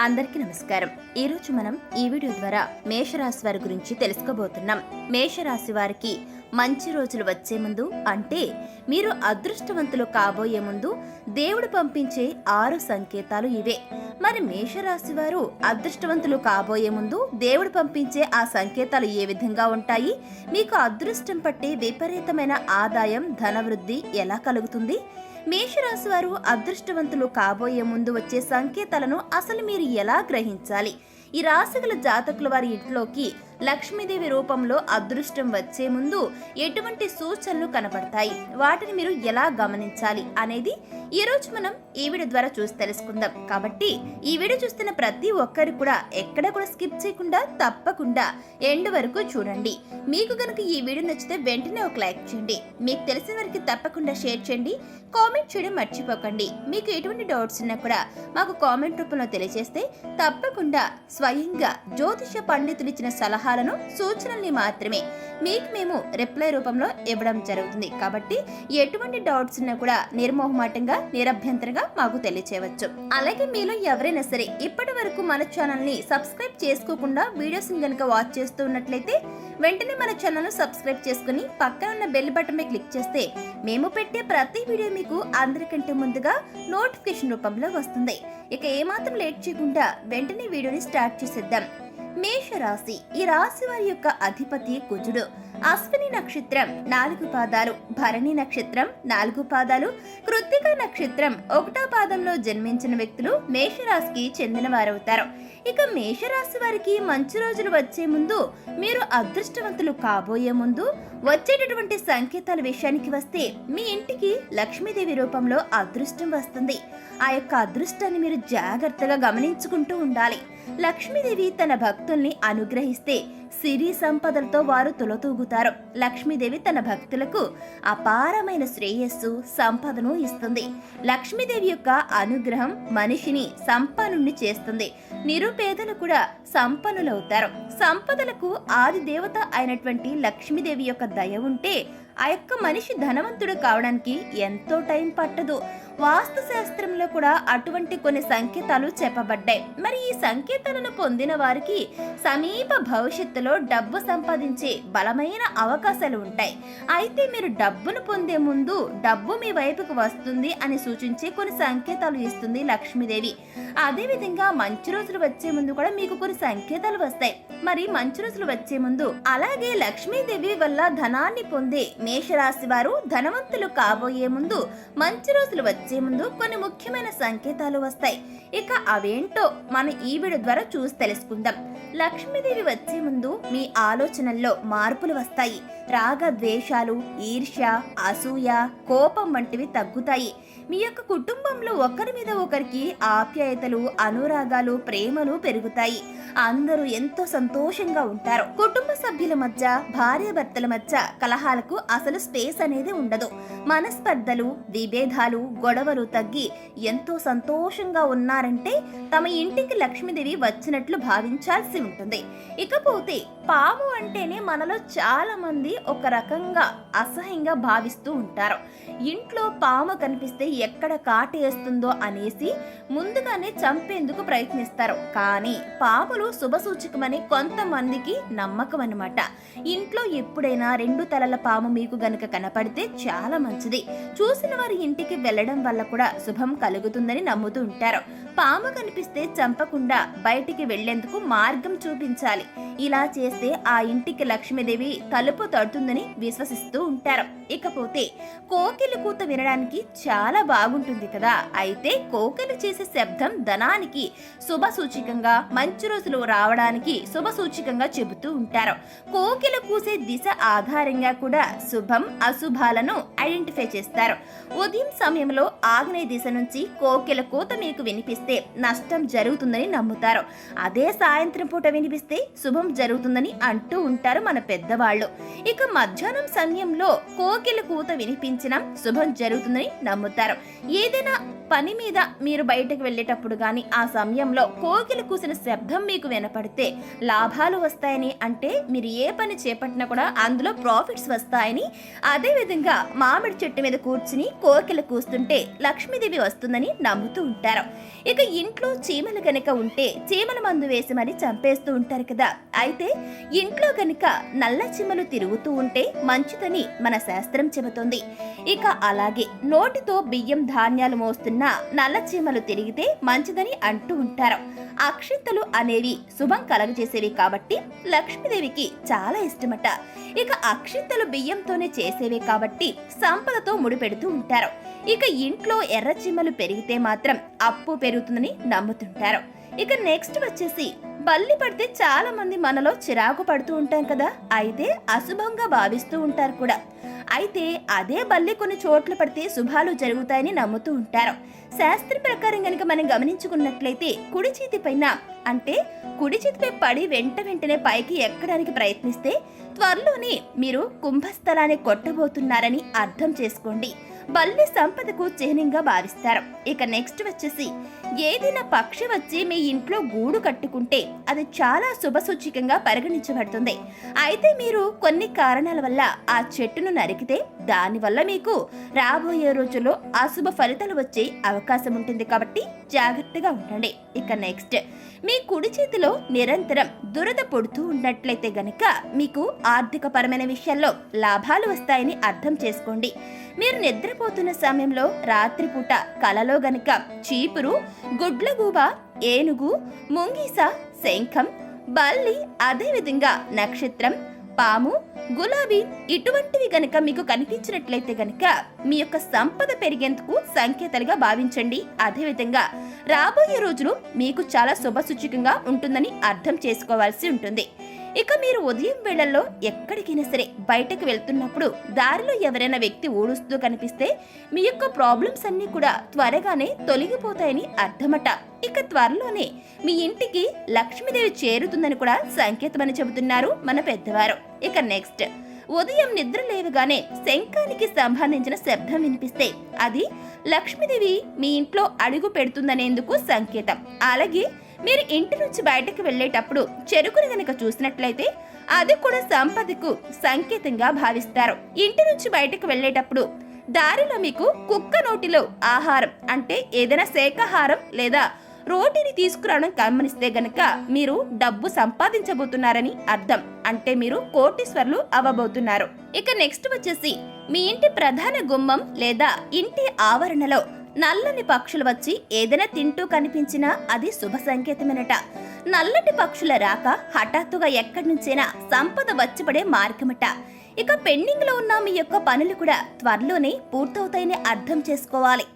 అందరికీ నమస్కారం. ఈరోజు మనం ఈ వీడియో ద్వారా మేషరాశి వారి గురించి తెలుసుకోబోతున్నాం. మేషరాశి వారికి మంచి రోజులు వచ్చే ముందు అంటే మీరు అదృష్టవంతులు కాబోయే ముందు దేవుడు పంపించే ఆరు సంకేతాలు ఇవే. మరి మేషరాశి వారు అదృష్టవంతులు కాబోయే ముందు దేవుడు పంపించే ఆ సంకేతాలు ఏ విధంగా ఉంటాయి? మీకు అదృష్టం పట్టే విపరీతమైన ఆదాయం ధనవృద్ధి ఎలా కలుగుతుంది? మేషరాశి వారు అదృష్టవంతులు కాబోయే ముందు వచ్చే సంకేతాలను అసలు మీరు ఎలా గ్రహించాలి? ఈ రాశిగల జాతకుల వారి ఇంట్లోకి లక్ష్మీదేవి రూపంలో అదృష్టం వచ్చే ముందు ఎటువంటి సూచనలు కనపడతాయి వాటిని మీరు ఎలా గమనించాలి అనేది ఈరోజు మనం ఈ వీడియో ద్వారా చూసి తెలుసుకుందాం. కాబట్టి ఈ వీడియో చూస్తున్న ప్రతి ఒక్కరు కూడా ఎక్కడ కూడా స్కిప్ చేయకుండా తప్పకుండా ఎండ్ వరకు చూడండి. మీకు కనుక ఈ వీడియో నచ్చితే వెంటనే ఒక లైక్ చేయండి. మీకు తెలిసిన వారికి తప్పకుండా షేర్ చేయండి. కామెంట్ చేయడం మర్చిపోకండి. మీకు ఎటువంటి డౌట్స్ ఉన్నా కూడా మాకు కామెంట్ రూపంలో తెలియజేస్తే తప్పకుండా స్వయంగా జ్యోతిష పండితులు ఇచ్చిన సలహా సలహాలను సూచనల్ని మాత్రమే. మీకు మేము రిప్లై రూపంలో ఇవ్వడం జరుగుతుంది. కాబట్టి ఎటువంటి డౌట్స్ ఉన్నా కూడా నిర్మోహమాటంగా నిరభ్యంతరంగా మాకు తెలియచేయవచ్చు. అలాగే మీలో ఎవరైనా సరే ఇప్పటి వరకు మన ఛానల్ని సబ్స్క్రైబ్ చేసుకోకుండా వీడియోస్ కనుక వాచ్ చేస్తూ ఉన్నట్లయితే వెంటనే మన ఛానల్ను సబ్స్క్రైబ్ చేసుకుని పక్కన ఉన్న బెల్ బటన్పై క్లిక్ చేస్తే మేము పెట్టే ప్రతి వీడియో మీకు అందరికంటే ముందుగా నోటిఫికేషన్ రూపంలో వస్తుంది. ఇక ఏమాత్రం లేట్ చేయకుండా వెంటనే వీడియోని స్టార్ట్ చేసేద్దాం. మేషరాశి ఈ రాశి వారి యొక్క అధిపతి కుజుడు. అశ్విని నక్షత్రం నాలుగు పాదాలు భరణి నక్షత్రం నాలుగు పాదాలు కృత్తిక నక్షత్రం ఒకటో పాదంలో జన్మించిన వ్యక్తులు మేషరాశికి చెందిన వారవుతారు ఇక మేషరాశి వారికి మంచి రోజులు వచ్చే ముందు మీరు అదృష్టవంతులు కాబోయే ముందు వచ్చేటటువంటి సంకేతాల విషయానికి వస్తే మీ ఇంటికి లక్ష్మీదేవి రూపంలో అదృష్టం వస్తుంది. ఆ యొక్క అదృష్టాన్ని మీరు జాగ్రత్తగా గమనించుకుంటూ ఉండాలి. లక్ష్మీదేవి తన భక్తుల్ని అనుగ్రహిస్తే సిరి సంపదలతో వారు తులతూగుతారు. లక్ష్మీదేవి తన భక్తులకు అపారమైన శ్రేయస్సు సంపదను ఇస్తుంది. లక్ష్మీదేవి యొక్క అనుగ్రహం మనిషిని సంపన్నుణ్ణి చేస్తుంది. నిరుపేదలు కూడా సంపన్నులవుతారు. సంపదలకు ఆది దేవత అయినటువంటి లక్ష్మీదేవి యొక్క దయ ఉంటే ఆ యొక్క మనిషి ధనవంతుడు కావడానికి ఎంతో టైం పట్టదు. వాస్తు శాస్త్రంలో కూడా అటువంటి కొన్ని సంకేతాలు చెప్పబడ్డాయి. మరి ఈ సంకేతాలను పొందిన వారికి సమీప భవిష్యత్తులో డబ్బు సంపాదించే బలమైన అవకాశాలు ఉంటాయి. అయితే మీరు డబ్బును పొందే ముందు డబ్బు మీ వైపుకు వస్తుంది అని సూచించే కొన్ని సంకేతాలు ఇస్తుంది లక్ష్మీదేవి. అదేవిధంగా మంచి రోజులు వచ్చే ముందు కూడా మీకు కొన్ని సంకేతాలు వస్తాయి. మరి మంచి రోజులు వచ్చే ముందు అలాగే లక్ష్మీదేవి వల్ల ధనాన్ని పొందే మేషరాశి వారు ధనవంతులు కాబోయే ముందు మంచి రోజులు వచ్చే ముందు కొన్ని ముఖ్యమైన సంకేతాలు వస్తాయి. ఇక అవేంటో మన ఈ వీడియో ద్వారా చూసి తెలుసుకుందాం. లక్ష్మీదేవి వచ్చే ముందు మీ ఆలోచనల్లో మార్పులు వస్తాయి. రాగ ద్వేషాలు ఈర్ష్య అసూయ కోపం వంటివి తగ్గుతాయి. మీ యొక్క కుటుంబంలో ఒకరి మీద ఒకరికి ఆప్యాయతలు అనురాగాలు ప్రేమలు పెరుగుతాయి. అందరూ ఎంతో సంతోషంగా సంతోషంగా ఉంటారు. కుటుంబ సభ్యుల మధ్య భార్యాభర్తల మధ్య కలహాలకు అసలు స్పేస్ అనేది ఉండదు. మనస్పర్ధలు విభేదాలు గొడవలు తగ్గి ఎంతో సంతోషంగా ఉన్నారంటే తమ ఇంటికి లక్ష్మీదేవి వచ్చినట్లు భావించాల్సి ఉంటుంది. ఇకపోతే పాము అంటేనే మనలో చాలా మంది ఒక రకంగా అసహ్యంగా భావిస్తూ ఉంటారు. ఇంట్లో పాము కనిపిస్తే ఎక్కడ కాటేస్తుందో అనేసి ముందుగానే చంపేందుకు ప్రయత్నిస్తారు. కానీ పాములు శుభసూచకమని కొంతమందికి నమ్మకం అన్నమాట. ఇంట్లో ఎప్పుడైనా రెండు తలల పాము మీకు గనుక కనపడితే చాలా మంచిది. చూసిన వారి ఇంటికి వెళ్ళడం వల్ల కూడా శుభం కలుగుతుందని నమ్ముతూ ఉంటారు. పాము కనిపిస్తే చంపకుండా బయటికి వెళ్ళేందుకు మార్గం చూపించాలి. ఇలా చేస్తే ఆ ఇంటికి లక్ష్మీదేవి తలుపు తడుతుందని విశ్వసిస్తూ ఉంటారు. ఇకపోతే కోకిలి కూత వినడానికి చాలా బాగుంటుంది కదా. అయితే కోకిలు చేసే శబ్దం ధనానికి శుభ సూచికంగా మంచి రోజులు రావడానికి శుభ సూచికంగా చెబుతూ ఉంటారు. కోకిల కూసే దిశ ఆధారంగా కూడా శుభం అశుభాలను ఐడెంటిఫై చేస్తారు. ఉదయం సమయంలో ఆగ్నేయ దిశ నుంచి కోకిల కూత మీకు వినిపిస్తే నష్టం జరుగుతుందని నమ్ముతారు. అదే సాయంత్రం పూట వినిపిస్తే శుభం జరుగుతుందని అంటూ ఉంటారు మన పెద్దవాళ్ళు. ఇక మధ్యాహ్నం సమయంలో కోకిల కూత వినిపించిన శుభం జరుగుతుందని నమ్ముతారు. ఏదైనా పని మీద మీరు బయటకు వెళ్ళేటప్పుడు కానీ ఆ సమయంలో కోకిల కూసిన శబ్దం మీకు వినపడితే లాభాలు వస్తాయని అంటే మీరు ఏ పని చేపట్టినా కూడా అందులో ప్రాఫిట్స్ వస్తాయని అదేవిధంగా మామిడి చెట్టు మీద కూర్చుని కోకిలు కూస్తుంటే లక్ష్మీదేవి వస్తుందని నమ్ముతూ ఉంటారు. ఇక ఇంట్లో చీమలు గనక ఉంటే చీమల మందు వేసి మరి చంపేస్తూ ఉంటారు కదా. అయితే ఇంట్లో గనక నల్ల చీమలు తిరుగుతూ ఉంటే మంచిదని మన శాస్త్రం చెబుతుంది. ఇక అలాగే నోటితో బియ్యం ధాన్యాలు మోస్తున్న నల్ల చీమలు తిరిగితే మంచిదని అంటూ ఉంటారు. అక్షింతలు అనేవి శుభం కలగజేసేవి కాబట్టి లక్ష్మీదేవికి చాలా ఇష్టమట. ఇక అక్షింతలు బియ్యంతోనే చేసేవే కాబట్టి సంపదతో ముడిపెడుతూ ఉంటారు. ఇక ఇంట్లో ఎర్ర పెరిగితే మాత్రం అప్పు పెరుగుతుందని నమ్ముతుంటారు. ఇక నెక్స్ట్ వచ్చేసి బల్లి పడితే చాలా మంది మనలో చిరాకు పడుతూ ఉంటాం కదా. అయితే అశుభంగా భావిస్తూ ఉంటారు కూడా. అయితే అదే బల్లి కొన్ని చోట్ల పడితే శుభాలు జరుగుతాయని నమ్ముతూ ఉంటారు. శాస్త్ర ప్రకారం గనుక మనం గమనించుకున్నట్లయితే కుడి చేతి పైన అంటే కుడి చేతిపై పడి వెంట వెంటనే పైకి ఎక్కడానికి ప్రయత్నిస్తే త్వరలోనే మీరు కుంభస్థలాన్ని కొట్టబోతున్నారని అర్థం చేసుకోండి. బల్లి సంపదకు చిహ్నంగా భావిస్తారు. ఇక నెక్స్ట్ వచ్చేసి ఏదైనా పక్షి వచ్చి మీ ఇంట్లో గూడు కట్టుకుంటే అది చాలా శుభసూచికంగా పరిగణించబడుతుంది. అయితే మీరు కొన్ని కారణాల వల్ల ఆ చెట్టును నరికితే దానివల్ల మీకు రాబోయే రోజుల్లో అశుభ ఫలితాలు వచ్చే అవకాశం ఉంటుంది కాబట్టి జాగ్రత్తగా ఉండండి. ఇక నెక్స్ట్. మీ కుడి చేతిలో నిరంతరం దురద పొడుతూ ఉన్నట్లయితే గనక మీకు ఆర్థిక పరమైన విషయాల్లో లాభాలు వస్తాయని అర్థం చేసుకోండి. మీరు నిద్రపోతున్న సమయంలో రాత్రిపూట కలలో గనక చీపురు గుడ్లగూబ ఏనుగు ముంగీస శంఖం బల్లి అదేవిధంగా నక్షత్రం పాము గులాబీ ఇటువంటివి గనక మీకు కనిపించినట్లయితే గనక మీ యొక్క సంపద పెరిగేందుకు సంకేతాలుగా భావించండి. అదేవిధంగా రాబోయే రోజులు మీకు చాలా శుభసూచకంగా ఉంటుందని అర్థం చేసుకోవాల్సి ఉంటుంది. ఇక మీరు ఉదయం వేళల్లో ఎక్కడికైనా సరే బయటకు వెళ్తున్నప్పుడు దారిలో ఎవరైనా వ్యక్తి ఊడుస్తూ కనిపిస్తే మీ యొక్క ప్రాబ్లమ్స్ అన్నీ కూడా త్వరగానే తొలగిపోతాయని అర్థమట. ఇక త్వరలోనే మీ ఇంటికి లక్ష్మీదేవి చేరుతుందని కూడా సంకేతమని చెబుతున్నారు మన పెద్దవారు. ఇక నెక్స్ట్ ఉదయం నిద్ర లేవగానే శంఖానికి సంబంధించిన శబ్దం వినిపిస్తే అది లక్ష్మీదేవి మీ ఇంట్లో అడుగు పెడుతుందనేందుకు సంకేతం. అలాగే మీరు ఇంటి నుంచి బయటకు వెళ్ళేటప్పుడు చెరుకుని గనక చూసినట్లయితే అది కూడా సంపదకు సంకేతంగా భావిస్తారు. ఇంటి నుంచి బయటకు వెళ్ళేటప్పుడు దారిలో మీకు కుక్క నోటిలో ఆహారం అంటే ఏదైనా శాకాహారం లేదా రోటీని తీసుకురావడం గమనిస్తే గనక మీరు డబ్బు సంపాదించబోతున్నారని అర్థం. అంటే మీరు కోటీశ్వర్లు అవ్వబోతున్నారు. ఇక నెక్స్ట్ వచ్చేసి మీ ఇంటి ప్రధాన గుమ్మం లేదా ఇంటి ఆవరణలో నల్లని పక్షులు వచ్చి ఏదైనా తింటూ కనిపించినా అది శుభ సంకేతమేనట. నల్లటి పక్షుల రాక హఠాత్తుగా ఎక్కడి నుంచైనా సంపద వచ్చిపడే మార్గమట. ఇక పెండింగ్లో ఉన్న మీ యొక్క పనులు కూడా త్వరలోనే పూర్తవుతాయని అర్థం చేసుకోవాలి.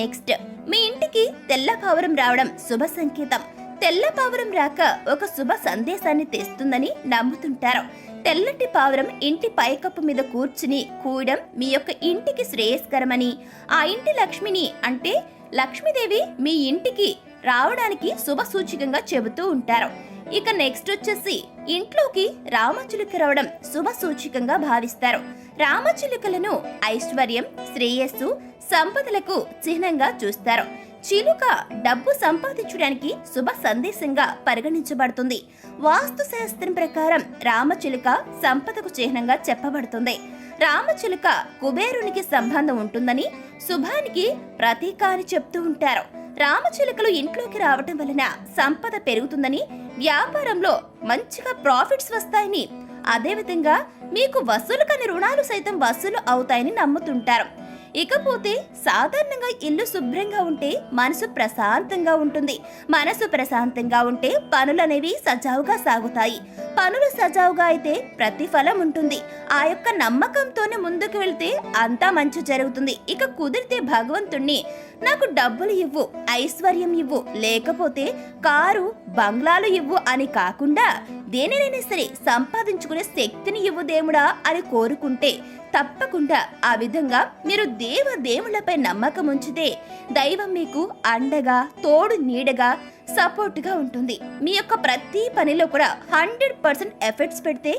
నెక్స్ట్ మీ ఇంటికి తెల్ల కవరం రావడం శుభ సంకేతం. తెల్ల పావురం రాక ఒక శుభ సందేశాన్ని తెస్తుందని నమ్ముతుంటారు. తెల్లటి పావురం ఇంటి పైకప్పు మీద కూర్చుని కూయడం మీ యొక్క ఇంటికి శ్రేయస్కరమని ఆ ఇంటి లక్ష్మిని అంటే లక్ష్మీదేవి మీ ఇంటికి రావడానికి శుభ సూచికంగా చెబుతూ ఉంటారు. ఇక నెక్స్ట్ వచ్చేసి ఇంట్లోకి రామచిలుక రావడం శుభ సూచికంగా భావిస్తారు. రామచిలుకలను ఐశ్వర్యం శ్రేయస్సు సంపదలకు చిహ్నంగా చూస్తారు. చిలుక డబ్బు సంపాదించడానికి శుభ సందేశంగా పరిగణించబడుతుంది. వాస్తు శాస్త్రం ప్రకారం రామచిలుక సంపదకు చిహ్నంగా చెప్పబడుతుంది. రామచిలుక కుబేరునికి సంబంధం ఉంటుందని శుభానికి ప్రతీక అని చెప్తూ ఉంటారు. రామచిలుకలు ఇంట్లోకి రావటం వలన సంపద పెరుగుతుందని వ్యాపారంలో మంచిగా ప్రాఫిట్స్ వస్తాయని అదేవిధంగా మీకు వసూలు కాని రుణాలు సైతం వసూలు అవుతాయని నమ్ముతుంటారు. ఇకపోతే సాధారణంగా ఇల్లు శుభ్రంగా ఉంటే మనసు ప్రశాంతంగా ఉంటుంది. మనసు ప్రశాంతంగా ఉంటే పనులనేవి సజావుగా సాగుతాయి. పనులు సజావుగా అయితే ప్రతిఫలం ఉంటుంది. ఆ యొక్క నమ్మకంతోనే ముందుకు వెళ్తే అంతా మంచి జరుగుతుంది. ఇక కుదిరితే భగవంతుణ్ణి నాకు డబ్బులు ఇవ్వు ఐశ్వర్యం ఇవ్వు లేకపోతే కారు బంగ్లాలు ఇవ్వు అని కాకుండా దేనినైనా సరే సంపాదించుకునే శక్తిని ఇవ్వు దేవుడా అని కోరుకుంటే తప్పకుండా ఆ విధంగా మీరు దేవ దేవుళ్ళపై నమ్మకం ఉంచితే దైవం మీకు అండగా తోడు నీడగా సపోర్ట్గా ఉంటుంది. మీ యొక్క ప్రతి పనిలో కూడా హండ్రెడ్ పర్సెంట్ ఎఫర్ట్స్ పెడితే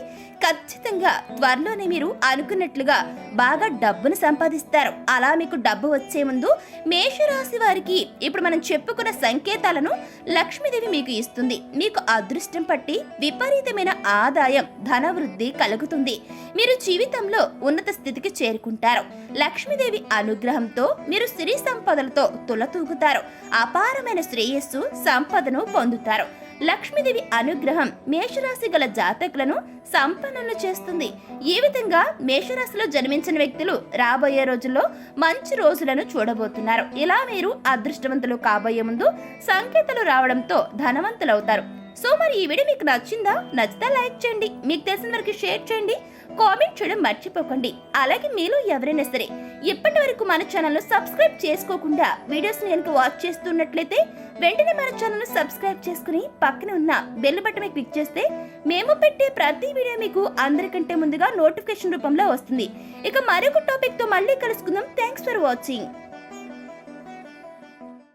ఖచ్చితంగా త్వరలోనే మీరు అనుకున్నట్లుగా బాగా డబ్బును సంపాదిస్తారు. అలా మీకు డబ్బు వచ్చే ముందు మేషరాశి వారికి ఇప్పుడు మనం చెప్పుకున్న సంకేతాలను లక్ష్మీదేవి మీకు ఇస్తుంది. మీకు అదృష్టం పట్టి విపరీతమైన ఆదాయం ధనవృద్ధి కలుగుతుంది. మీరు జీవితంలో ఉన్నత స్థితికి చేరుకుంటారు. లక్ష్మీదేవి అనుగ్రహంతో మీరు సిరి సంపదలతో తులతూగుతారు. అపారమైన శ్రేయస్సు సంపదను పొందుతారు. లక్ష్మీదేవి అనుగ్రహం మేషరాశి గల జాతకులను సంపన్నులు చేస్తుంది. ఈ విధంగా మేషరాశిలో జన్మించిన వ్యక్తులు రాబోయే రోజుల్లో మంచి రోజులను చూడబోతున్నారు. ఇలా మీరు అదృష్టవంతులు కాబోయే ముందు సంకేతాలు రావడంతో ధనవంతులవుతారు. సో మరి ఈ వీడియో మీకు నచ్చిందా? నచ్చితే లైక్ చేయండి. మీకు తెలిసిన వరకు షేర్ చేయండి. కామెంట్ చేయడం మర్చిపోకండి. అలాగే మీలో ఎవరైనా సరే ఇప్పటి వరకు మన ఛానల్ను సబ్స్క్రైబ్ చేసుకోకుండా వీడియోస్ని కనుక వాచ్ చేస్తున్నట్లయితే వెంటనే మన ఛానల్ను సబ్స్క్రైబ్ చేసుకుని పక్కన ఉన్న బెల్ బటన్ క్లిక్ చేస్తే మేము పెట్టే ప్రతి వీడియో మీకు అందరికంటే ముందుగా నోటిఫికేషన్ రూపంలో వస్తుంది. ఇక మరొక టాపిక్తో మళ్ళీ కలుసుకుందాం. Thanks for watching.